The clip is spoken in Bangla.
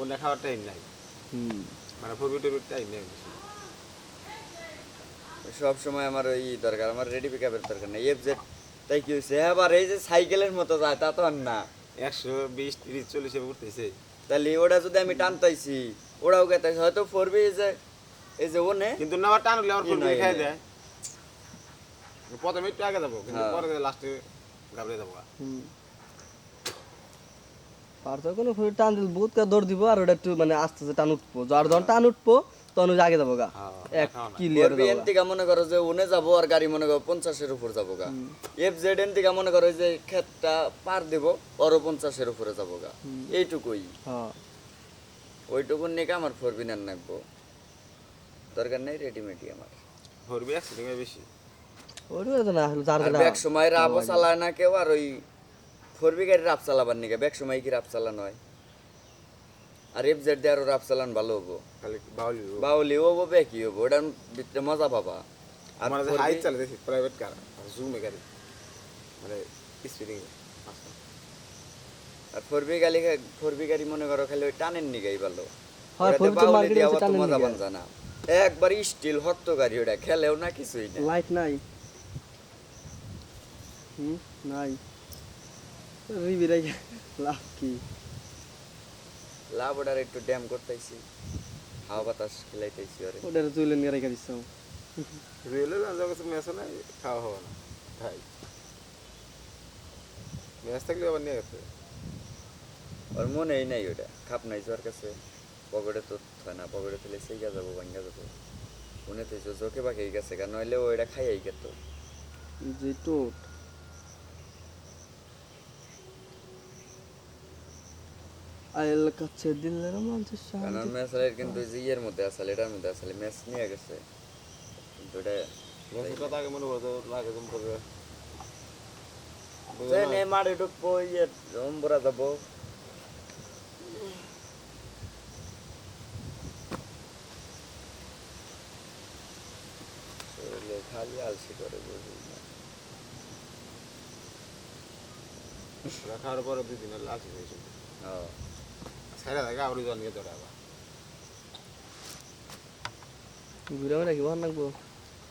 কোনটা খাওয়ার টাইম নাই। মানে টাইম নেই সব সময় আমার ওই দরকার আমার রেডি পিকআপের দরকার নেই। এফ জেড তাই কি হয়েছে আবার এই যে সাইকেলের মতো যায় তা তো আর না। একশো বিশ তিরিশ চল্লিশে উঠতেছে। তাহলে ওটা যদি আমি টানতাইছি ওরাও গেতাইছে হয়তো ফোর বি এই যে এই যে কিন্তু না টান উঠলে আমার ই ফোর নয়, খাই দেয়। প্রথমে একটু আগে যাব কিন্তু হ্যাঁ। পরে লাস্টে গাবড়ে যাব। পারতো কোনো ফুল টান দিল বহুত কা দৌড় দিব আর ওটা একটু মানে আস্তে আস্তে টান উঠবো। যার যখন টান উঠবো তখন আগে যাব গা। হ্যাঁ, এক। ক্লিয়ার ফোর এন থেকে মনে করো যে ওনে যাব আর গাড়ি মনে করো পঞ্চাশের উপর যাব গা। এফ জেড এন থেকে মনে করো যে ক্ষেতটা পার দেব ওরও পঞ্চাশের উপরে যাব গা। এইটুকুই। হ্যাঁ। ওইটুকু নিয়ে আমার ফোর বি নেন নাকবো দরকার নেই রেডিমেডই আমার। ফোর বি অ্যাক্সিডেন্ট বেশি। ওটা তো না যার আর যেটা সময় রাবও চালায় না কেউ আর ওই ফোর বি গাড়ি রাপ চালাবার নিকে ব্যাক সময় কি রাপ চালানো হয়? আর এফ জেড দিয়ে আরও রাপ চালান ভালো হব। বাউলি বাউলি হব ব্যাকি হব ওটার ভিতরে মজা পাবা। আর হাই B- চালাতে প্রাইভেট কার জুমে গাড়ি। মানে স্পিডিং আর ফোর বি গাড়ি ফোর বি গাড়ি মনে করো খালি ওই টানের নিগাই ভালো। হ্যাঁ, ওটাতে 4B বাউলি দিয়ে মজা নিগা। বানজা একবার স্টিল হক্ত গাড়ি ওটা খেলেও না কিছুই না। লাইট নাই। হুম নাই। রাই লাভ কি লাভ ওটার একটু ড্যাম করতেছি। হাওয়া বাতাস খেলাইতেছি ওরে। ওটা তুলে নিয়ে রেখে দিচ্ছ রেলে জগৎ ম্যাচ না খাওয়া হবে না। ভাই। ম্যাচ থাকলে আবার নিয়ে গেছে। ওর মনেই নাই ওটা। খাপ নাই ওর কাছে। পকেটে তো হয় না পকেটে তুলে সেই যাব ভাঙ্গা যাব। মনে তো চোখে বাকি গেছে কারণ নইলে ও এটা খাইয়াই গেত। যে টোট। আইল কাছে দিলের কারণ শান্তি মেসালের কিন্তু ওই ইয়ের মধ্যে আসলে এটার মধ্যে আসলে ম্যাচ নিয়ে গেছে। কিন্তু এটা ম্যাচের কথা আগে মনে করতো লাগে তুমি করবে ট্রেনে মারে ঢুকবো ইয়ে অম্বরা যাব। শরীরে খালি আলসি করে বুঝি না খাওয়ার পরে দুই দিন লাস্ট হয়েছে ও। সাইডে থাকে আবার জল নিয়ে দৌড়াবা ঘুরে কি ভালো